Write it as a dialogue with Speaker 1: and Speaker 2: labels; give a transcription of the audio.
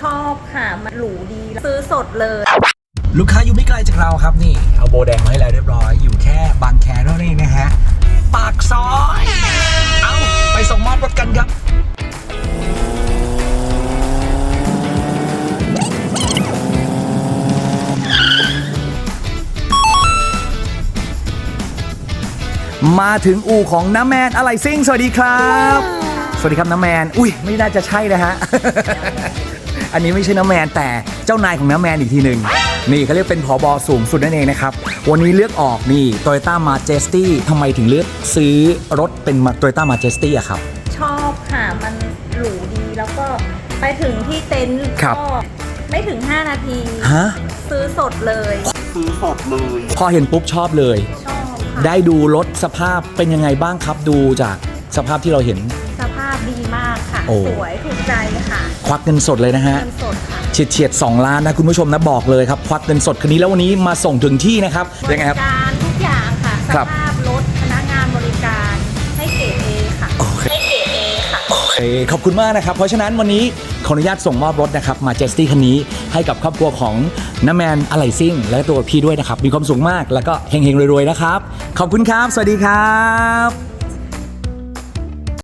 Speaker 1: ชอบค่ะ มันหรูดี ซื้อสดเลย
Speaker 2: ลูกค้าอยู่ไม่ไกลจากเราครับนี่ เอาโบแดงมาให้แล้วเรียบร้อย อยู่แค่บางแคเท่านี้นะฮะ ปากซอย เอาไปส่งมอบรถกันครับมาถึงอู่ของน้าแมนอะไรซิ่ง สวัสดีครับ สวัสดีครับน้าแมน อุ้ยไม่น่าจะใช่นะฮะ อันนี้ไม่ใช่น้าแมนแต่เจ้านายของน้าแมนอีกทีหนึ่งนี่เขาเรียกเป็นผอบอสูงสุดนั่นเองนะครับ วันนี้เลือกออกนี่ Toyota Majesty ทำไมถึงเลือกซื้อรถเป็น Toyota Majesty อะครับ
Speaker 1: ชอบค่ะ มันหรูดีแล้วก็ไปถึงที่เต็นท์
Speaker 2: ครับ
Speaker 1: ก็ไม่ถึง 5 นาที
Speaker 2: ฮะ
Speaker 1: ซื้อสดเลย
Speaker 2: พอเห็นปุ๊บชอบเลย
Speaker 1: ชอบค่ะ
Speaker 2: ได้ดูรถสภาพเป็นยังไงบ้างครับ ดูจากสภาพที่เราเห็น
Speaker 1: สภาพดีมาก ค่ะ
Speaker 2: โอ้
Speaker 1: สวยถูกใจค่ะ
Speaker 2: ควักเงินสดเลยนะฮะ
Speaker 1: เงินสดค่ะ
Speaker 2: เฉียดเฉียดๆ2ล้านนะคุณผู้ชมนะบอกเลยครับ ควักเงินสดคันนี้แล้ววันนี้มาส่งถึงที่นะครับ
Speaker 1: บ
Speaker 2: ยังไง
Speaker 1: ริ
Speaker 2: ครับ
Speaker 1: การทุกอย่างค่ะส
Speaker 2: ครับ
Speaker 1: ภาพรถพนักงานบริการให้เกรดเอค่ะ
Speaker 2: โอเค
Speaker 1: ให้เกรดเอค่ะ
Speaker 2: โอเคขอบคุณมากนะครับ เพราะฉะนั้นวันนี้ขออนุญาตส่งมอบรถนะครับมาเจสตี้คันนี้ให้กับครอบครัวของน้าแมนอะไหล่ซิ่ง และตัวพี่ด้วยนะครับ มีความสุขมากแล้วก็เฮงๆรวยๆนะครับ ขอบคุณครับ สวัสดีครับ